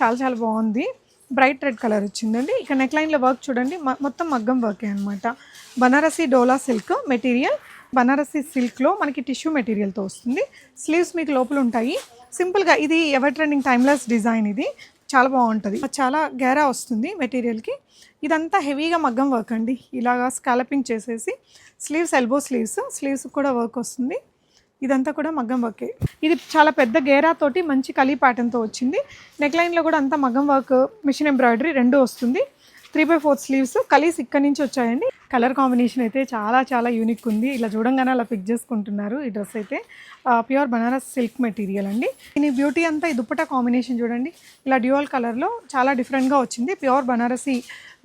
చాలా చాలా బాగుంది. బ్రైట్ రెడ్ కలర్ వచ్చిందండి. ఇక నెక్ లైన్లో వర్క్ చూడండి. మొత్తం మగ్గం వర్కే అనమాట బనారసి డోలా సిల్క్ మెటీరియల్ బనారసి సిల్క్లో మనకి టిష్యూ మెటీరియల్తో వస్తుంది. స్లీవ్స్ మీకు లోపల ఉంటాయి. సింపుల్గా ఇది ఎవర్ ట్రెండింగ్ టైమ్లెస్ డిజైన్ ఇది. చాలా బాగుంటుంది. చాలా గేరా వస్తుంది మెటీరియల్కి ఇదంతా హెవీగా మగ్గం వర్క్ అండి. ఇలాగా స్కాలపింగ్ చేసేసి స్లీవ్స్ ఎల్బో స్లీవ్స్ స్లీవ్స్ కూడా వర్క్ వస్తుంది. ఇదంతా కూడా మగ్గం వర్కే ఇది చాలా పెద్ద గేరా తోటి మంచి కలీ ప్యాటర్న్తో వచ్చింది. నెక్ లైన్లో కూడా అంతా మగ్గం వర్క్ మిషన్ ఎంబ్రాయిడరీ రెండు వస్తుంది. త్రీ బై ఫోర్త్ స్లీవ్స్ కలీస్ ఇక్కడ నుంచి వచ్చాయండి. కలర్ కాంబినేషన్ అయితే చాలా చాలా యూనిక్ ఉంది. ఇలా చూడంగానే అలా పిక్ చేసుకుంటున్నారు ఈ డ్రెస్ అయితే. ప్యూర్ బనారస్ సిల్క్ మెటీరియల్ అండి. దీని బ్యూటీ అంతా ఈ దుప్పటా కాంబినేషన్ చూడండి. ఇలా డ్యూయల్ కలర్లో చాలా డిఫరెంట్గా వచ్చింది. ప్యూర్ బనారసి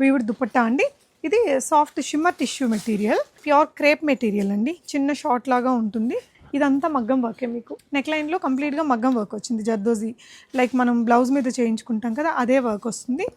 వీవుడ్ దుప్పట్టా అండి. ఇది soft shimmer tissue material pure crepe material అండి. చిన్న షార్ట్ లాగా ఉంటుంది. ఇదంతా మగ్గం వర్కే మీకు. నెక్ లైన్లో కంప్లీట్గా మగ్గం వర్క్ వచ్చింది జర్దోజీ. లైక్ మనం బ్లౌజ్ మీద చేయించుకుంటాం కదా అదే వర్క్ వస్తుంది.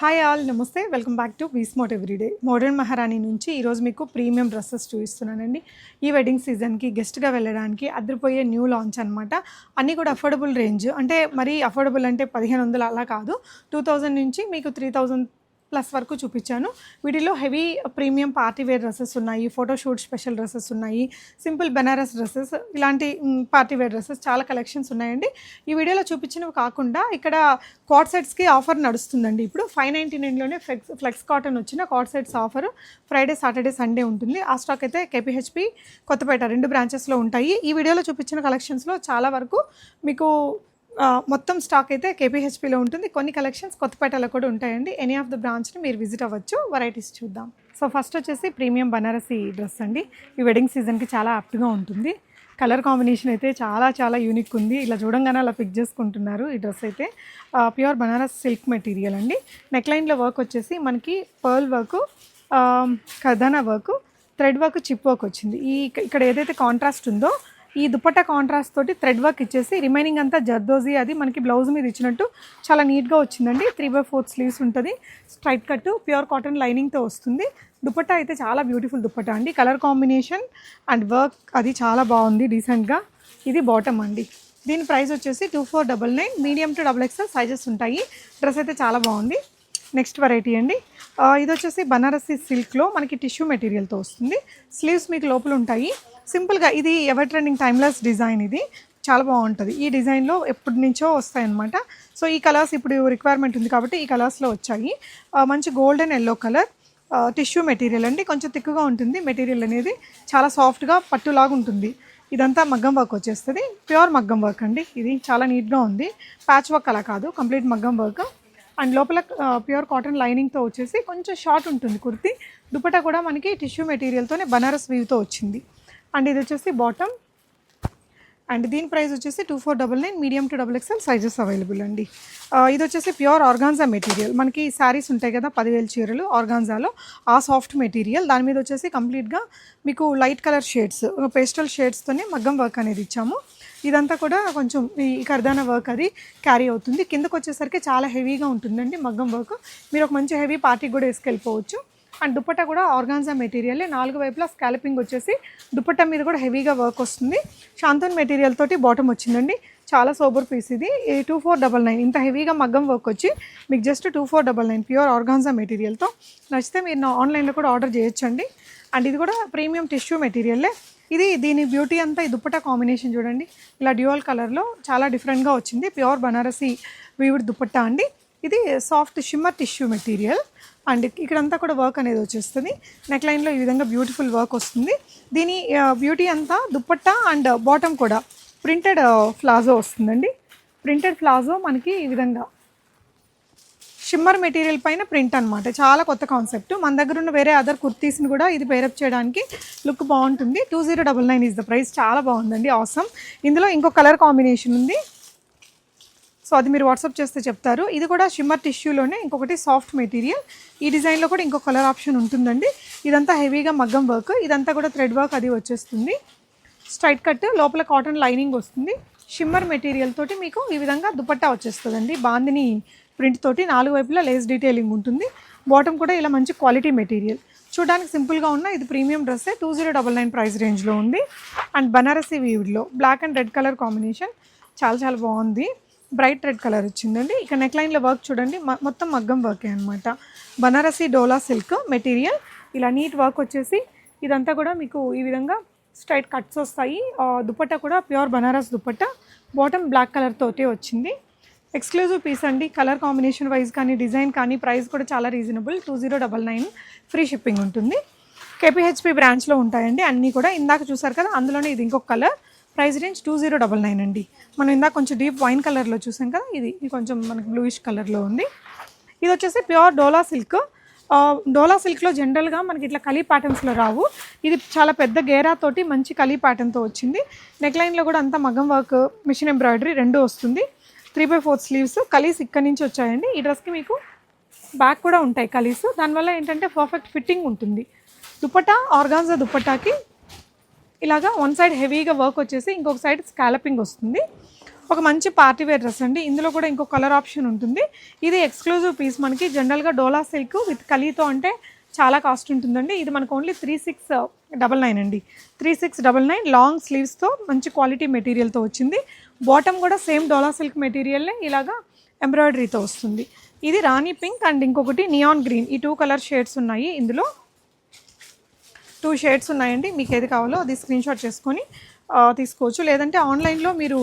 హాయ్ ఆల్ నమస్తే. వెల్కమ్ బ్యాక్ టు వీస్మోట్ ఎవ్రీడే మోడర్న్ మహారాణి నుంచి ఈరోజు మీకు ప్రీమియం డ్రెస్సెస్ చూపిస్తున్నానండి. ఈ వెడ్డింగ్ సీజన్కి గెస్ట్గా వెళ్ళడానికి అదిరిపోయే న్యూ లాంచ్ అనమాట అన్నీ కూడా అఫోర్డబుల్ రేంజ్ అంటే మరీ అఫోర్డబుల్ అంటే పదిహేను వందలు అలా కాదు. టూ థౌజండ్ నుంచి మీకు త్రీ థౌజండ్ ప్లస్ వరకు చూపించాను. వీటిలో heavy premium party wear dresses ఉన్నాయి ఫోటోషూట్ స్పెషల్ డ్రెస్సెస్ ఉన్నాయి సింపుల్ బెనారస్ డ్రెస్సెస్ ఇలాంటి పార్టీ వేర్ డ్రెస్సెస్ చాలా కలెక్షన్స్ ఉన్నాయండి. ఈ వీడియోలో చూపించినవి కాకుండా ఇక్కడ కాట్ సెట్స్కి ఆఫర్ నడుస్తుందండి. ఇప్పుడు ఫైవ్ నైంటీ నైన్లోనే ఫ్లెక్స్ ఫ్లెక్స్ కాటన్ వచ్చిన cot sets offer Friday Saturday Sunday ఉంటుంది. ఆ స్టాక్ అయితే కేపీహెచ్పి కొత్తపేట రెండు బ్రాంచెస్లో ఉంటాయి. ఈ వీడియోలో చూపించిన కలెక్షన్స్లో చాలా వరకు మీకు మొత్తం స్టాక్ అయితే కేపీహెచ్పిలో ఉంటుంది. కొన్ని కలెక్షన్స్ కొత్తపేటలో కూడా ఉంటాయండి. ఎనీ ఆఫ్ ద బ్రాంచ్ని మీరు విజిట్ అవ్వచ్చు. వెరైటీస్ చూద్దాం. సో ఫస్ట్ వచ్చేసి ప్రీమియం బనారసి డ్రెస్ అండి. ఈ వెడ్డింగ్ సీజన్కి చాలా యాప్ట్గా ఉంటుంది. కలర్ కాంబినేషన్ అయితే చాలా చాలా యూనిక్ ఉంది. ఇలా చూడంగానే అలా పిక్ చేసుకుంటున్నారు ఈ డ్రెస్ అయితే. ప్యూర్ బనారస్ సిల్క్ మెటీరియల్ అండి. నెక్ లైన్లో వర్క్ వచ్చేసి మనకి pearl work కర్దానా work thread work chip work వచ్చింది. ఈ ఇక్కడ ఏదైతే కాంట్రాస్ట్ ఉందో ఈ దుపట్టా కాంట్రాస్ట్ తోటి థ్రెడ్ వర్క్ ఇచ్చేసి రిమైనింగ్ అంతా జర్దోజీ అది మనకి బ్లౌజ్ మీద ఇచ్చినట్టు చాలా నీట్గా వచ్చిందండి. త్రీ బై ఫోర్త్ స్లీవ్స్ ఉంటుంది. స్ట్రైట్ కట్ ప్యూర్ కాటన్ లైనింగ్తో వస్తుంది. దుపట్టా అయితే చాలా బ్యూటిఫుల్ దుపట్టా అండి. కలర్ కాంబినేషన్ అండ్ వర్క్ అది చాలా బాగుంది డీసెంట్గా ఇది బాటమ్ అండి. దీని ప్రైస్ వచ్చేసి two four double nine medium to double XL sizes ఉంటాయి. డ్రెస్ అయితే చాలా బాగుంది. నెక్స్ట్ వెరైటీ అండి. ఇది వచ్చేసి బనారసి సిల్క్లో మనకి టిష్యూ మెటీరియల్తో వస్తుంది. స్లీవ్స్ మీకు లోపల ఉంటాయి. సింపుల్గా ఇది ఎవర్ ట్రెండింగ్ టైమ్లెస్ డిజైన్ ఇది. చాలా బాగుంటుంది. ఈ డిజైన్లో ఎప్పటి నుంచో వస్తాయన్నమాట. సో ఈ కలర్స్ ఇప్పుడు రిక్వైర్మెంట్ ఉంది కాబట్టి ఈ కలర్స్లో వచ్చాయి. మంచి golden yellow colour tissue material అండి. కొంచెం తిక్కుగా ఉంటుంది. మెటీరియల్ అనేది చాలా సాఫ్ట్గా పట్టులాగా ఉంటుంది. ఇదంతా మగ్గం వర్క్ వచ్చేస్తుంది. ప్యూర్ మగ్గం వర్క్ అండి. ఇది చాలా నీట్గా ఉంది. ప్యాచ్ వర్క్ అలా కాదు. కంప్లీట్ మగ్గం వర్క్ అండ్ లోపల ప్యూర్ కాటన్ లైనింగ్తో వచ్చేసి కొంచెం షార్ట్ ఉంటుంది కుర్తి. దుపటా కూడా మనకి టిష్యూ మెటీరియల్తోనే బనారస్ వీవ్తో వచ్చింది. అండ్ ఇది వచ్చేసి బాటమ్. అండ్ దీని ప్రైస్ వచ్చేసి two four double nine medium to double XL sizes available అండి. ఇది వచ్చేసి ప్యూర్ ఆర్గాన్జా మెటీరియల్. మనకి శారీస్ ఉంటాయి కదా పదివేల చీరలు ఆర్గాన్జాలో. ఆ సాఫ్ట్ మెటీరియల్. దాని మీద వచ్చేసి కంప్లీట్గా మీకు లైట్ కలర్ షేడ్స్ పేస్టల్ షేడ్స్తోనే మగ్గం వర్క్ అనేది ఇచ్చాము. ఇదంతా కూడా కొంచెం ఈ కర్దాన వర్క్ అది క్యారీ అవుతుంది. కిందకు వచ్చేసరికి చాలా హెవీగా ఉంటుందండి మగ్గం వర్క్ మీరు ఒక మంచి హెవీ పార్టీకి కూడా వేసుకెళ్ళిపోవచ్చు. అండ్ దుపట్టా కూడా ఆర్గాన్జా మెటీరియల్ నాలుగు వైపులా స్కాలపింగ్ వచ్చేసి దుపట్టా మీద కూడా హెవీగా వర్క్ వస్తుంది. శాంతన్ మెటీరియల్ తోటి బాటమ్ వచ్చిందండి. చాలా సోబర్ పీస్ ఇది. టూ ఫోర్ డబల్ నైన్ ఇంత హెవీగా మగ్గం వర్క్ వచ్చి మీకు just two four double nine pure organza మెటీరియల్తో నచ్చితే మీరు నా ఆన్లైన్లో కూడా ఆర్డర్ చేయొచ్చండి. అండ్ ఇది కూడా ప్రీమియం టిష్యూ మెటీరియల్లే ఇది దీని బ్యూటీ అంతా ఈ దుప్పటా కాంబినేషన్ చూడండి. ఇలా డ్యూయల్ కలర్లో చాలా డిఫరెంట్గా వచ్చింది. ప్యూర్ బనారసి వీవుడ్ దుప్పట్టా అండి. ఇది soft shimmer tissue material and ఇక్కడంతా కూడా వర్క్ అనేది వచ్చేస్తుంది. నెక్ లైన్లో ఈ విధంగా బ్యూటిఫుల్ వర్క్ వస్తుంది. దీని బ్యూటీ అంతా దుప్పట్టా అండ్ బాటమ్ కూడా ప్రింటెడ్ ఫ్లాజో వస్తుందండి. ప్రింటెడ్ ఫ్లాజో మనకి ఈ విధంగా షిమ్మర్ మెటీరియల్ పైన ప్రింట్ అనమాట చాలా కొత్త కాన్సెప్ట్ మన దగ్గర ఉన్న వేరే అదర్ కుర్తీస్ని కూడా ఇది పేరప్ చేయడానికి లుక్ బాగుంటుంది. Two zero double nine is the price చాలా బాగుందండి. అవసరం ఇందులో ఇంకో కలర్ కాంబినేషన్ ఉంది. సో అది మీరు వాట్సాప్ చేస్తే చెప్తారు. ఇది కూడా షిమ్మర్ టిష్యూలోనే ఇంకొకటి సాఫ్ట్ మెటీరియల్ ఈ డిజైన్లో కూడా ఇంకో కలర్ ఆప్షన్ ఉంటుందండి. ఇదంతా హెవీగా మగ్గం వర్క్ ఇదంతా కూడా థ్రెడ్ వర్క్ అది వచ్చేస్తుంది. స్ట్రైట్ కట్ లోపల కాటన్ లైనింగ్ వస్తుంది. షిమ్మర్ మెటీరియల్ తోటి మీకు ఈ విధంగా దుపట్టా వచ్చేస్తుందండి. బాందిని ప్రింట్ తోటి నాలుగు వైపులా లేస్ డీటెయిలింగ్ ఉంటుంది. బాటమ్ కూడా ఇలా మంచి క్వాలిటీ మెటీరియల్ చూడడానికి సింపుల్గా ఉన్న ఇది premium డ్రెస్సే two zero double nine price రేంజ్లో ఉంది. And Banarasi వీవిడ్లో black and red colour combination చాలా చాలా బాగుంది. బ్రైట్ రెడ్ కలర్ వచ్చిందండి. ఇక నెక్ లైన్లో వర్క్ చూడండి. మొత్తం మగ్గం వర్కే అనమాట బనారసి డోలా సిల్క్ మెటీరియల్ ఇలా నీట్ వర్క్ వచ్చేసి ఇదంతా కూడా మీకు ఈ విధంగా స్ట్రైట్ కట్స్ వస్తాయి. ఆ, దుపట్టా కూడా pure Banaras dupatta. Bottom black colour తోటే వచ్చింది. ఎక్స్క్లూజివ్ పీస్ అండి. కలర్ కాంబినేషన్ వైజ్ కానీ డిజైన్ కానీ ప్రైస్ కూడా చాలా reasonable two zero double nine free shipping ఉంటుంది. కేపీహెచ్పి బ్రాంచ్లో ఉంటాయండి. అన్నీ కూడా ఇందాక చూసారు కదా అందులోనే ఇది ఇంకొక colour price range two zero double nine అండి. మనం ఇందాక కొంచెం డీప్ వైన్ కలర్లో చూసాం కదా ఇది ఇది కొంచెం మనకి బ్లూయిష్ కలర్లో ఉంది. ఇది వచ్చేసి ప్యూర్ డోలా సిల్క్ డోలా సిల్క్లో జనరల్గా మనకి ఇట్లా కలీ ప్యాటర్న్స్లో రావు. ఇది చాలా పెద్ద గేరా తోటి మంచి కలీ ప్యాటర్న్తో వచ్చింది. నెక్ లైన్లో కూడా అంతా మగం వర్క్ మిషన్ ఎంబ్రాయిడరీ రెండు వస్తుంది. త్రీ బై ఫోర్త్ స్లీవ్స్ కలీస్ ఇక్కడ నుంచి వచ్చాయండి. ఈ డ్రెస్కి మీకు బ్యాక్ కూడా ఉంటాయి కలీస్. దానివల్ల ఏంటంటే పర్ఫెక్ట్ ఫిట్టింగ్ ఉంటుంది. దుపట్టా ఆర్గాన్జా దుపట్టాకి ఇలాగా వన్ సైడ్ హెవీగా వర్క్ వచ్చేసి ఇంకొక సైడ్ స్కాలపింగ్ వస్తుంది. ఒక మంచి పార్టీ వేర్ డ్రెస్ అండి. ఇందులో కూడా ఇంకో కలర్ ఆప్షన్ ఉంటుంది. ఇది ఎక్స్క్లూజివ్ పీస్ మనకి. జనరల్గా డోలా సిల్క్ విత్ కలీతో అంటే చాలా కాస్ట్ ఉంటుందండి. ఇది మనకు only three six double nine అండి. Three six double nine long స్లీవ్స్తో మంచి క్వాలిటీ మెటీరియల్తో వచ్చింది. బాటమ్ కూడా సేమ్ డోలా సిల్క్ మెటీరియల్లే ఇలాగా ఎంబ్రాయిడరీతో వస్తుంది. ఇది రాణి పింక్ అండ్ ఇంకొకటి నియాన్ గ్రీన్. ఈ టూ కలర్ షేడ్స్ ఉన్నాయి ఇందులో. టూ షేడ్స్ ఉన్నాయండి. మీకు ఏది కావాలో అది స్క్రీన్ షాట్ చేసుకొని తీసుకోవచ్చు. లేదంటే ఆన్లైన్లో మీరు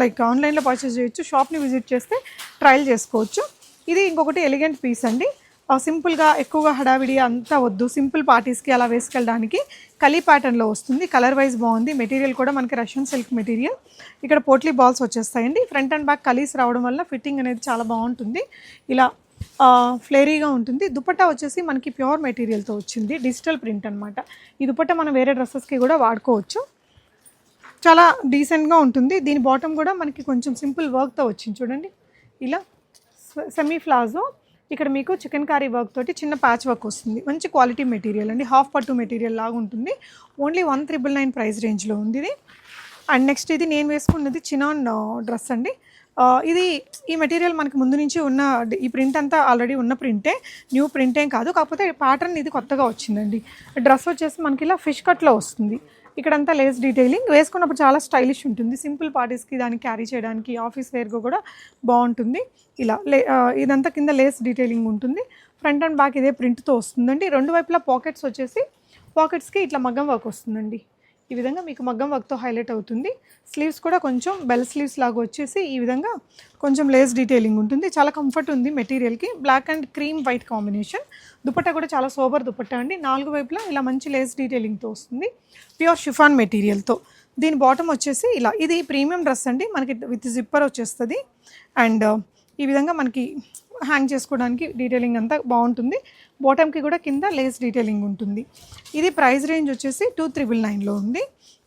లైక్ ఆన్లైన్లో పర్చేస్ చేయొచ్చు. షాప్ని విజిట్ చేస్తే ట్రయల్ చేసుకోవచ్చు. ఇది ఇంకొకటి ఎలిగెంట్ పీస్ అండి. సింపుల్గా ఎక్కువగా హడావిడి అంతా వద్దు. సింపుల్ పార్టీస్కి అలా వేసుకెళ్ళడానికి కలీ ప్యాటర్న్లో వస్తుంది. కలర్ వైజ్ బాగుంది. మెటీరియల్ కూడా మనకి రష్యన్ సిల్క్ మెటీరియల్. ఇక్కడ పోట్లీ బాల్స్ వచ్చేస్తాయండి. ఫ్రంట్ అండ్ బ్యాక్ కలీస్ రావడం వల్ల ఫిట్టింగ్ అనేది చాలా బాగుంటుంది. ఇలా ఫ్లేరీగా ఉంటుంది. దుపట్టా వచ్చేసి మనకి ప్యూర్ మెటీరియల్తో వచ్చింది. డిజిటల్ ప్రింట్ అనమాట ఈ దుపట్టా మనం వేరే డ్రెస్సెస్కి కూడా వాడుకోవచ్చు. చాలా డీసెంట్గా ఉంటుంది. దీని బాటమ్ కూడా మనకి కొంచెం సింపుల్ వర్క్తో వచ్చింది. చూడండి. ఇలా సెమీ ఫ్లాజో ఇక్కడ మీకు చికెన్ కారీ వర్క్ తోటి చిన్న ప్యాచ్ వర్క్ వస్తుంది. మంచి క్వాలిటీ మెటీరియల్ అండి. హాఫ్ పట్టు మెటీరియల్ లాగా ఉంటుంది. Only one triple nine price రేంజ్లో ఉంది ఇది. అండ్ నెక్స్ట్ ఇది నేను వేసుకున్నది చినాన్ డ్రెస్ అండి. ఇది ఈ మెటీరియల్ మనకి ముందు నుంచి ఉన్న ఈ ప్రింట్ అంతా ఆల్రెడీ ఉన్న ప్రింటే. న్యూ ప్రింటేం కాదు. కాకపోతే ప్యాటర్న్ ఇది కొత్తగా వచ్చిందండి. డ్రెస్ వచ్చేసి మనకి ఇలా ఫిష్ కట్లో వస్తుంది. ఇక్కడంతా లేస్ డీటెయిలింగ్ వేసుకున్నప్పుడు చాలా స్టైలిష్ ఉంటుంది. సింపుల్ పార్టీస్కి దాన్ని క్యారీ చేయడానికి ఆఫీస్ వేర్గా కూడా బాగుంటుంది. ఇలా లే ఇదంతా కింద లేస్ డీటెయిలింగ్ ఉంటుంది. ఫ్రంట్ అండ్ బ్యాక్ ఇదే ప్రింట్తో వస్తుందండి. రెండు వైపులా పాకెట్స్ వచ్చేసి పాకెట్స్కి ఇట్లా మగ్గం వర్క్ వస్తుందండి. ఈ విధంగా మీకు మగ్గం వర్క్తో హైలైట్ అవుతుంది. స్లీవ్స్ కూడా కొంచెం బెల్ స్లీవ్స్ లాగా వచ్చేసి ఈ విధంగా కొంచెం లేస్ డీటెయిలింగ్ ఉంటుంది. చాలా కంఫర్ట్ ఉంది మెటీరియల్కి black and cream white combination dupatta కూడా చాలా సోబర్ దుపట్టా అండి. నాలుగు వైపులా ఇలా మంచి లేస్ డీటెయిలింగ్తో వస్తుంది. ప్యూర్ షిఫాన్ మెటీరియల్తో దీని బాటమ్ వచ్చేసి ఇలా. ఇది ప్రీమియం డ్రెస్ అండి. మనకి విత్ జిప్పర్ వచ్చేస్తుంది. అండ్ uh, ఈ విధంగా మనకి హ్యాంగ్ చేసుకోవడానికి డీటెయిలింగ్ అంతా బాగుంటుంది. బాటమ్కి కూడా కింద లేస్ డీటెయిలింగ్ ఉంటుంది. ఇది ప్రైస్ రేంజ్ వచ్చేసి టూ త్రిబుల్ నైన్లో ఉంది.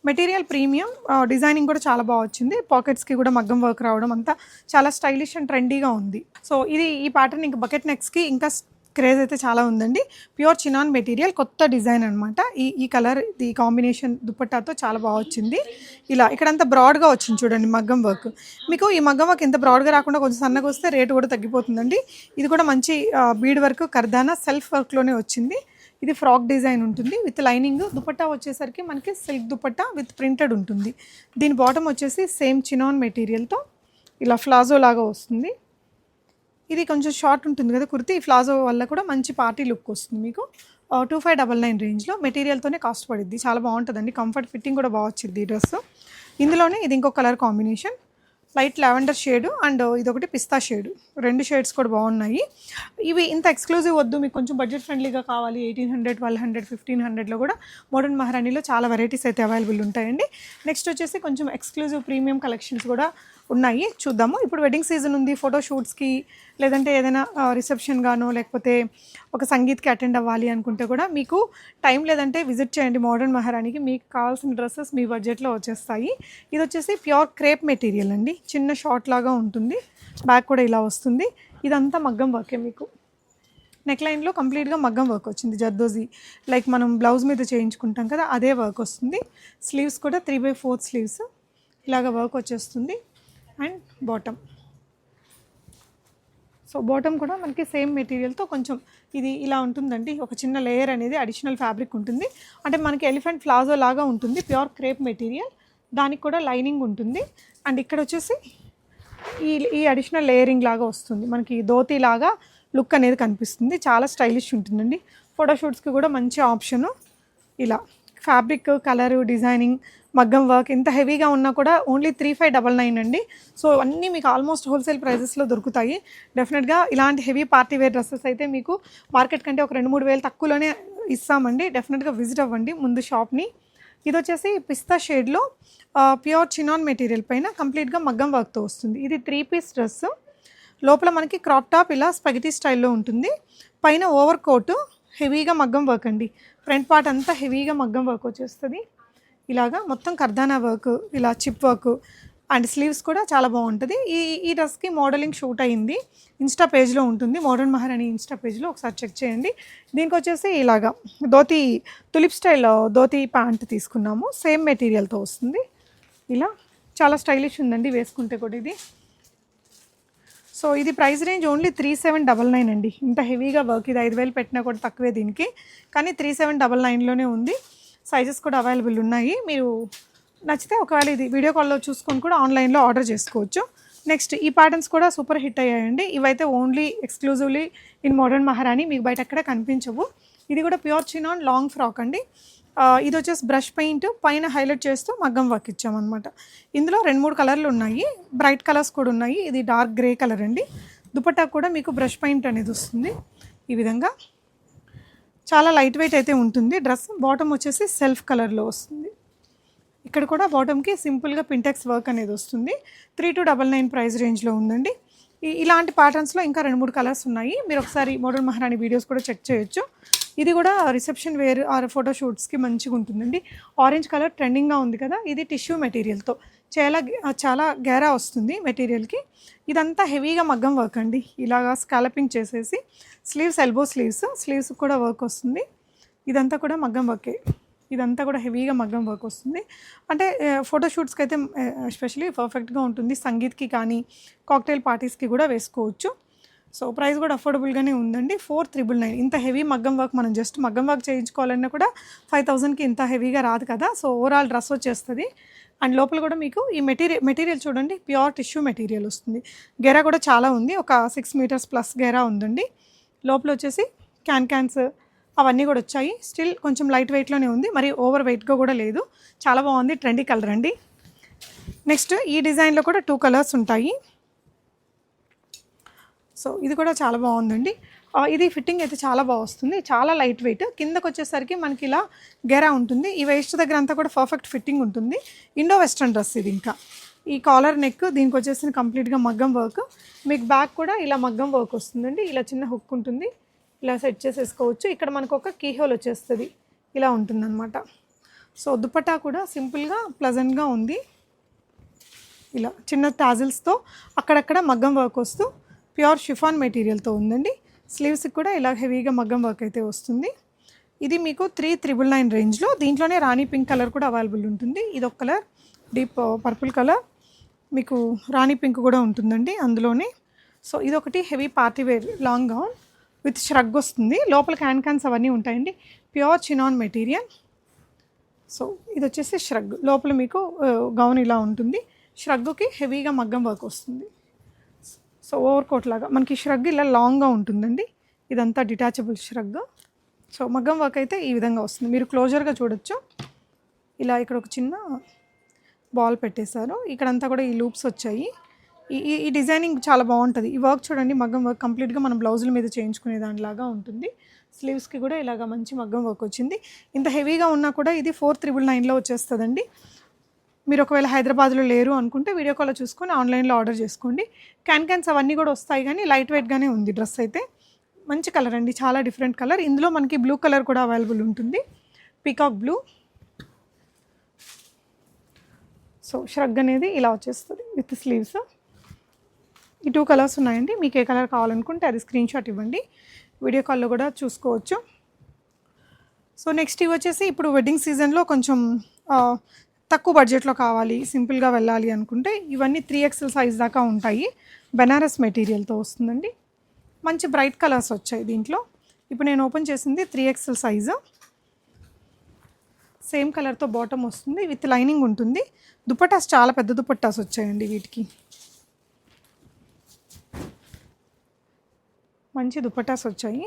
మెటీరియల్ ప్రీమియం డిజైనింగ్ కూడా చాలా బాగా వచ్చింది. పాకెట్స్కి కూడా మగ్గం వర్క్ రావడం అంతా చాలా స్టైలిష్ అండ్ ట్రెండీగా ఉంది. సో ఇది ఈ ప్యాటర్న్ ఇంకా బకెట్ నెక్స్కి ఇంకా క్రేజ్ అయితే చాలా ఉందండి. ప్యూర్ చినాన్ మెటీరియల్ కొత్త డిజైన్ అనమాట ఈ ఈ కలర్ ఈ కాంబినేషన్ దుపట్టాతో చాలా బాగా వచ్చింది. ఇలా ఇక్కడంతా బ్రాడ్గా వచ్చింది చూడండి మగ్గం వర్క్. మీకు ఈ మగ్గం వర్క్ ఎంత బ్రాడ్గా రాకుండా కొంచెం సన్నగా వస్తే రేటు కూడా తగ్గిపోతుందండి. ఇది కూడా మంచి బీడ్ వర్క్ కర్దానా సెల్ఫ్ వర్క్లోనే వచ్చింది. ఇది ఫ్రాక్ డిజైన్ ఉంటుంది. విత్ లైనింగ్ దుపట్టా వచ్చేసరికి మనకి సిల్క్ దుపట్టా విత్ ప్రింటెడ్ ఉంటుంది. దీని బాటమ్ వచ్చేసి సేమ్ చినాన్ మెటీరియల్తో ఇలా ఫ్లాజో లాగా వస్తుంది. ఇది కొంచెం షార్ట్ ఉంటుంది కదా కుర్తి. ఫ్లాజో వల్ల కూడా మంచి పార్టీ లుక్ వస్తుంది మీకు. టూ ఫైవ్ డబల్ నైన్ రేంజ్లో మెటీరియల్తోనే కాస్ట్ పడుద్ది. చాలా బాగుంటుందండి. కంఫర్ట్ ఫిట్టింగ్ కూడా బాగా వచ్చింది ఈ డ్రెస్ ఇందులోనే ఇది ఇంకో colour combination light lavender shade and ఇదొకటి పిస్తా షేడ్ రెండు షేడ్స్ కూడా బాగున్నాయి. ఇవి ఇంత ఎక్స్క్లూజివ్ వద్దు. మీకు కొంచెం బడ్జెట్ ఫ్రెండ్లీగా కావాలి. Eighteen hundred twelve hundred fifteen హండ్రెడ్లో కూడా మోడర్న్ మహారాణిలో చాలా వెరైటీస్ అయితే అవైలబుల్ ఉంటాయండి. నెక్స్ట్ వచ్చేసి కొంచెం ఎక్స్క్లూజివ్ ప్రీమియం కలెక్షన్స్ కూడా ఉన్నాయి. చూద్దాము. ఇప్పుడు వెడ్డింగ్ సీజన్ ఉంది. ఫోటో షూట్స్కి లేదంటే ఏదైనా రిసెప్షన్ గానో లేకపోతే ఒక సంగీత్కి అటెండ్ అవ్వాలి అనుకుంటే కూడా మీకు టైం లేదంటే విజిట్ చేయండి మోడర్న్ మహారాణికి మీకు కావాల్సిన డ్రెస్సెస్ మీ బడ్జెట్లో వచ్చేస్తాయి. ఇది వచ్చేసి ప్యూర్ క్రేప్ మెటీరియల్ అండి. చిన్న షార్ట్ లాగా ఉంటుంది. బ్యాక్ కూడా ఇలా వస్తుంది. ఇదంతా మగ్గం వర్కే మీకు. నెక్ లైన్లో కంప్లీట్గా మగ్గం వర్క్ వచ్చింది. జర్దోజీ. లైక్ మనం బ్లౌజ్ మీద చేయించుకుంటాం కదా అదే వర్క్ వస్తుంది. స్లీవ్స్ కూడా త్రీ బై ఫోర్త్ స్లీవ్స్ ఇలాగ వర్క్ వచ్చేస్తుంది. And bottom. సో బాటమ్ కూడా మనకి సేమ్ మెటీరియల్తో కొంచెం ఇది ఇలా ఉంటుందండి. ఒక చిన్న లేయర్ అనేది అడిషనల్ ఫ్యాబ్రిక్ ఉంటుంది. అంటే మనకి ఎలిఫెంట్ ప్లాజో లాగా ఉంటుంది ప్యూర్ క్రేప్ మెటీరియల్. దానికి కూడా లైనింగ్ ఉంటుంది. అండ్ ఇక్కడ వచ్చేసి ఈ ఈ అడిషనల్ లేయరింగ్ లాగా వస్తుంది. మనకి ధోతి లాగా లుక్ అనేది కనిపిస్తుంది. చాలా స్టైలిష్ ఉంటుందండి. ఫోటోషూట్స్కి కూడా మంచి ఆప్షను. ఇలా. ఫ్యాబ్రిక్ కలరు డిజైనింగ్ మగ్గం వర్క్ ఇంత హెవీగా ఉన్నా కూడా only three five double nine అండి. సో అన్నీ మీకు ఆల్మోస్ట్ హోల్సేల్ ప్రైజెస్లో దొరుకుతాయి. డెఫినెట్గా ఇలాంటి హెవీ పార్టీ వేర్ డ్రెస్సెస్ అయితే మీకు మార్కెట్ కంటే ఒక రెండు మూడు వేలు తక్కువలోనే ఇస్తామండి. డెఫినెట్గా విజిట్ అవ్వండి ముందు షాప్ని ఇది వచ్చేసి పిస్తా షేడ్లో ప్యూర్ చినాన్ మెటీరియల్ పైన కంప్లీట్గా మగ్గం వర్క్తో వస్తుంది. ఇది త్రీ పీస్ డ్రెస్ లోపల మనకి క్రాప్ టాప్ ఇలా స్పగటీ స్టైల్లో ఉంటుంది. పైన ఓవర్ కోటు హెవీగా మగ్గం వర్క్ అండి. ఫ్రంట్ పార్ట్ అంతా హెవీగా మగ్గం వర్క్ వచ్చేస్తుంది. ఇలాగా మొత్తం కర్దానా వర్క్ ఇలా చిప్ వర్క్ అండ్ స్లీవ్స్ కూడా చాలా బాగుంటుంది. ఈ ఈ డ్రెస్కి మోడలింగ్ షూట్ అయింది. ఇన్స్టా పేజ్లో ఉంటుంది. మోడర్న్ మహారాణి ఇన్స్టా పేజ్లో ఒకసారి చెక్ చేయండి. దీనికి వచ్చేసి ఇలాగా ధోతి తులిప్ స్టైల్లో ధోతి ప్యాంట్ తీసుకున్నాము. సేమ్ మెటీరియల్తో వస్తుంది. ఇలా చాలా స్టైలిష్ ఉందండి వేసుకుంటే కూడా ఇది. సో ఇది price range only three seven double nine అండి. ఇంత హెవీగా వర్క్ ఇది ఐదు వేలు పెట్టినా కూడా తక్కువే దీనికి. కానీ త్రీ సెవెన్ డబల్ నైన్లోనే ఉంది. సైజెస్ కూడా అవైలబుల్ ఉన్నాయి. మీరు నచ్చితే ఒకవేళ ఇది వీడియో కాల్లో చూసుకొని కూడా ఆన్లైన్లో ఆర్డర్ చేసుకోవచ్చు. నెక్స్ట్ ఈ ప్యాటర్న్స్ కూడా సూపర్ హిట్ అయ్యాయండి. ఇవైతే ఓన్లీ ఎక్స్క్లూజివ్లీ ఇన్ మోడర్న్ మహారాణి మీకు బయట ఎక్కడ కనిపించవు. ఇది కూడా ప్యూర్ చినాన్ లాంగ్ ఫ్రాక్ అండి. ఇది వచ్చేసి బ్రష్ పెయింట్ పైన హైలైట్ చేస్తూ మగ్గం వర్క్ ఇచ్చామన్నమాట. ఇందులో రెండు మూడు కలర్లు ఉన్నాయి. బ్రైట్ కలర్స్ కూడా ఉన్నాయి. ఇది డార్క్ గ్రే కలర్ అండి. దుపట్టా కూడా మీకు బ్రష్ పెయింట్ అనేది వస్తుంది. ఈ విధంగా చాలా లైట్ వెయిట్ అయితే ఉంటుంది. డ్రెస్ బాటమ్ వచ్చేసి సెల్ఫ్ కలర్లో వస్తుంది. ఇక్కడ కూడా బాటమ్కి సింపుల్గా పింటెక్స్ వర్క్ అనేది వస్తుంది. Three two double nine price రేంజ్లో ఉందండి. ఇలాంటి ప్యాటర్న్స్లో ఇంకా రెండు మూడు కలర్స్ ఉన్నాయి. మీరు ఒకసారి మోడల్ మహారాణి వీడియోస్ కూడా చెక్ చేయొచ్చు. ఇది కూడా రిసెప్షన్ వేర్ ఆర్ ఫోటో షూట్స్కి మంచిగా ఉంటుందండి ఆరెంజ్ కలర్ ట్రెండింగ్గా ఉంది కదా ఇది టిష్యూ మెటీరియల్తో చాలా చాలా గేరా వస్తుంది మెటీరియల్కి. ఇదంతా హెవీగా మగ్గం వర్క్ అండి. ఇలాగా స్కాలపింగ్ చేసేసి స్లీవ్స్ ఎల్బో స్లీవ్స్ స్లీవ్స్ కూడా వర్క్ వస్తుంది. ఇదంతా కూడా మగ్గం వర్కే ఇదంతా కూడా హెవీగా మగ్గం వర్క్ వస్తుంది. అంటే ఫోటోషూట్స్కి అయితే ఎస్పెషలీ పర్ఫెక్ట్గా ఉంటుంది. సంగీత్కి కానీ కాక్టైల్ పార్టీస్కి కూడా వేసుకోవచ్చు. సో ప్రైస్ కూడా అఫోర్డబుల్గానే ఉందండి. ఫోర్ త్రిబుల్ నైన్ ఇంత హెవీ మగ్గం వర్క్ మనం జస్ట్ మగ్గం వర్క్ చేయించుకోవాలన్నా కూడా ఫైవ్ థౌజండ్కి ఇంత హెవీగా రాదు కదా. సో ఓవరాల్ డ్రెస్ వచ్చేస్తుంది. అండ్ లోపల కూడా మీకు ఈ మెటీరియల్ మెటీరియల్ చూడండి. ప్యూర్ టిష్యూ మెటీరియల్ వస్తుంది. గెరా కూడా చాలా ఉంది. ఒక సిక్స్ మీటర్స్ ప్లస్ గెరా ఉందండి. లోపల వచ్చేసి క్యాన్ క్యాన్స్ అవన్నీ కూడా వచ్చాయి. స్టిల్ కొంచెం లైట్ వెయిట్లోనే ఉంది. మరి ఓవర్ వెయిట్గా కూడా లేదు. చాలా బాగుంది. ట్రెండీ కలర్ అండి. నెక్స్ట్ ఈ డిజైన్లో కూడా టూ కలర్స్ ఉంటాయి. సో ఇది కూడా చాలా బాగుందండి. ఇది ఫిట్టింగ్ అయితే చాలా బాగా వస్తుంది. చాలా లైట్ వెయిట్. కిందకు వచ్చేసరికి మనకి ఇలా గెరా ఉంటుంది. ఈ వేస్ట్ దగ్గర అంతా కూడా పర్ఫెక్ట్ ఫిట్టింగ్ ఉంటుంది. ఇండో వెస్ట్రన్ డ్రెస్ ఇది ఇంకా. ఈ కాలర్ నెక్ దీనికి వచ్చేసిన కంప్లీట్గా మగ్గం వర్క్ మీకు బ్యాక్ కూడా ఇలా మగ్గం వర్క్ వస్తుందండి. ఇలా చిన్న హుక్ ఉంటుంది. ఇలా సెట్ చేసేసుకోవచ్చు. ఇక్కడ మనకు ఒక కీ హోల్ వచ్చేస్తుంది. ఇలా ఉంటుందన్నమాట. సో దుపట్టా కూడా సింపుల్గా ప్లజెంట్గా ఉంది. ఇలా చిన్న టాజిల్స్తో అక్కడక్కడ మగ్గం వర్క్ వస్తూ ప్యూర్ షిఫాన్ మెటీరియల్తో ఉందండి. స్లీవ్స్కి కూడా ఇలా హెవీగా మగ్గం వర్క్ అయితే వస్తుంది. ఇది మీకు త్రీ త్రిబుల్ నైన్ రేంజ్లో దీంట్లోనే రాణి పింక్ కలర్ కూడా అవైలబుల్ ఉంటుంది. ఇది ఒక కలర్ డీప్ పర్పుల్ కలర్ మీకు రాణి పింక్ కూడా ఉంటుందండి అందులోనే. సో ఇది ఒకటి heavy party wear long gown with shrug వస్తుంది. లోపల క్యాన్ క్యాన్స్ అవన్నీ ఉంటాయండి. ప్యూర్ చినాన్ మెటీరియల్ సో ఇది వచ్చేసి ష్రగ్ లోపల మీకు uh, గౌన్ ఇలా ఉంటుంది. ష్రగ్గుకి హెవీగా మగ్గం వర్క్ వస్తుంది. సో ఓవర్ కోట్ లాగా. మనకి ష్రగ్ ఇలా లాంగ్గా ఉంటుందండి. ఇదంతా డిటాచబుల్ ష్రగ్ సో మగ్గం వర్క్ అయితే ఈ విధంగా వస్తుంది. మీరు క్లోజర్గా చూడొచ్చు. ఇలా ఇక్కడ ఒక చిన్న బాల్ పెట్టేశారు. ఇక్కడంతా కూడా ఈ లూప్స్ వచ్చాయి. ఈ ఈ- ఈ డిజైనింగ్ చాలా బాగుంటుంది. ఈ వర్క్ చూడండి మగ్గం వర్క్ కంప్లీట్గా మనం బ్లౌజుల మీద చేయించుకునే దానిలాగా ఉంటుంది. స్లీవ్స్కి కూడా ఇలాగ మంచి మగ్గం వర్క్ వచ్చింది. ఇంత హెవీగా ఉన్నా కూడా ఇది ఫోర్ త్రిబుల్ నైన్లో వచ్చేస్తుందండి. మీరు ఒకవేళ హైదరాబాద్లో లేరు అనుకుంటే వీడియో కాల్లో చూసుకొని ఆన్లైన్లో ఆర్డర్ చేసుకోండి. క్యాన్ క్యాన్స్ అవన్నీ కూడా వస్తాయి కానీ లైట్ వెయిట్గానే ఉంది డ్రెస్ అయితే. మంచి కలర్ అండి చాలా డిఫరెంట్ కలర్. ఇందులో మనకి బ్లూ కలర్ కూడా అవైలబుల్ ఉంటుంది. Peacock blue. సో ష్రగ్ అనేది ఇలా వచ్చేస్తుంది విత్ స్లీవ్స్. ఈ టూ కలర్స్ ఉన్నాయండి. మీకు ఏ కలర్ కావాలనుకుంటే అది స్క్రీన్ షాట్ ఇవ్వండి. వీడియో కాల్లో కూడా చూసుకోవచ్చు. సో నెక్స్ట్ ఇవి వచ్చేసి ఇప్పుడు వెడ్డింగ్ సీజన్లో కొంచెం తక్కువ బడ్జెట్లో కావాలి సింపుల్గా వెళ్ళాలి అనుకుంటే ఇవన్నీ త్రీ ఎక్స్ఎల్ సైజ్ దాకా ఉంటాయి. బెనారస్ మెటీరియల్తో వస్తుందండి. మంచి బ్రైట్ కలర్స్ వచ్చాయి దీంట్లో. ఇప్పుడు నేను ఓపెన్ చేసింది త్రీ ఎక్స్ఎల్ సైజు సేమ్ కలర్తో బాటమ్ వస్తుంది విత్ లైనింగ్ ఉంటుంది. దుపట్టాస్ చాలా పెద్ద దుపట్టాస్ వచ్చాయండి వీటికి. మంచి దుపట్టాస్ వచ్చాయి.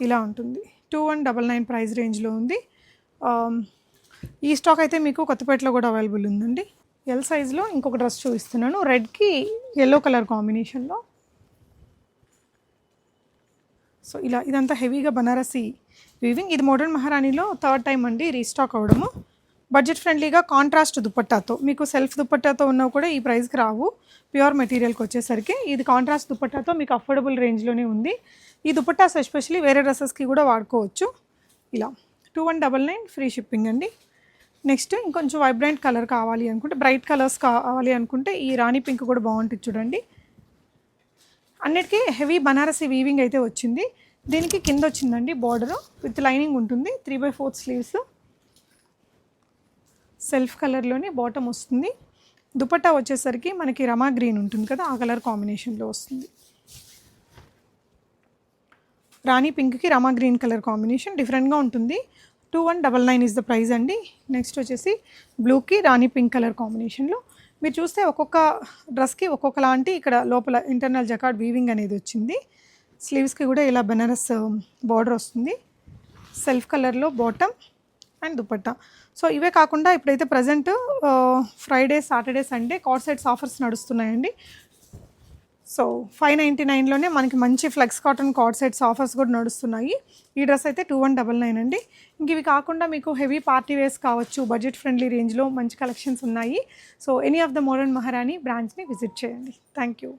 ఇలా ఉంటుంది. Two one double nine price రేంజ్లో ఉంది. Um, ఈ స్టాక్ అయితే మీకు కొత్తపేటలో కూడా అవైలబుల్ ఉందండి. ఎల్ సైజ్లో ఇంకొక డ్రెస్ చూపిస్తున్నాను. రెడ్కి ఎల్లో కలర్ కాంబినేషన్లో సో ఇలా ఇదంతా హెవీగా బనారసి వీవింగ్ ఇది మోడర్న్ మహారాణిలో థర్డ్ టైం అండి రీస్టాక్ అవడము. బడ్జెట్ ఫ్రెండ్లీగా కాంట్రాస్ట్ దుపట్టాతో. మీకు సెల్ఫ్ దుపట్టాతో ఉన్నా కూడా ఈ ప్రైస్కి రావు. ప్యూర్ మెటీరియల్కి వచ్చేసరికి ఇది కాంట్రాస్ట్ దుపట్టాతో మీకు అఫోర్డబుల్ రేంజ్లోనే ఉంది. ఈ దుపట్టాస్ ఎస్పెషలీ వేరే డ్రెస్సెస్కి కూడా వాడుకోవచ్చు. ఇలా two one double nine free shipping అండి. నెక్స్ట్ ఇంకొంచెం వైబ్రెంట్ కలర్ కావాలి అనుకుంటే బ్రైట్ కలర్స్ కావాలి అనుకుంటే ఈ రాణి పింక్ కూడా బాగుంటుంది చూడండి. అన్నిటికీ హెవీ బనారసి వీవింగ్ అయితే వచ్చింది. దీనికి కింద వచ్చిందండి బార్డర్ విత్ లైనింగ్ ఉంటుంది. Three by fourth sleeves self కలర్లోనే బాటమ్ వస్తుంది. దుపట్టా వచ్చేసరికి మనకి రమా గ్రీన్ ఉంటుంది కదా ఆ కలర్ కాంబినేషన్లో వస్తుంది. రాణి పింక్కి రమా గ్రీన్ కలర్ కాంబినేషన్ డిఫరెంట్గా ఉంటుంది. Two one double nine is the price అండి. నెక్స్ట్ వచ్చేసి బ్లూకి రాణి పింక్ కలర్ కాంబినేషన్లో మీరు చూస్తే ఒక్కొక్క డ్రెస్కి ఒక్కొక్క లాంటి ఇక్కడ లోపల ఇంటర్నల్ జకాడ్ వీవింగ్ అనేది వచ్చింది. స్లీవ్స్కి కూడా ఇలా బెనారస్ బార్డర్ um, వస్తుంది. సెల్ఫ్ కలర్లో బాటమ్ అండ్ దుపట్టా సో ఇవే కాకుండా ఇప్పుడైతే present Friday Saturday Sunday cord sets offers నడుస్తున్నాయండి. So five ninety నైన్లోనే మనకి మంచి flex cotton cord sets offers కూడా నడుస్తున్నాయి. ఈ డ్రెస్ అయితే టూ వన్ డబల్ నైన్ అండి. ఇంక ఇవి కాకుండా మీకు హెవీ పార్టీ వేర్స్ కావచ్చు బడ్జెట్ ఫ్రెండ్లీ రేంజ్లో మంచి కలెక్షన్స్ ఉన్నాయి. So any of the modern Maharani బ్రాంచ్ని visit చేయండి. Thank you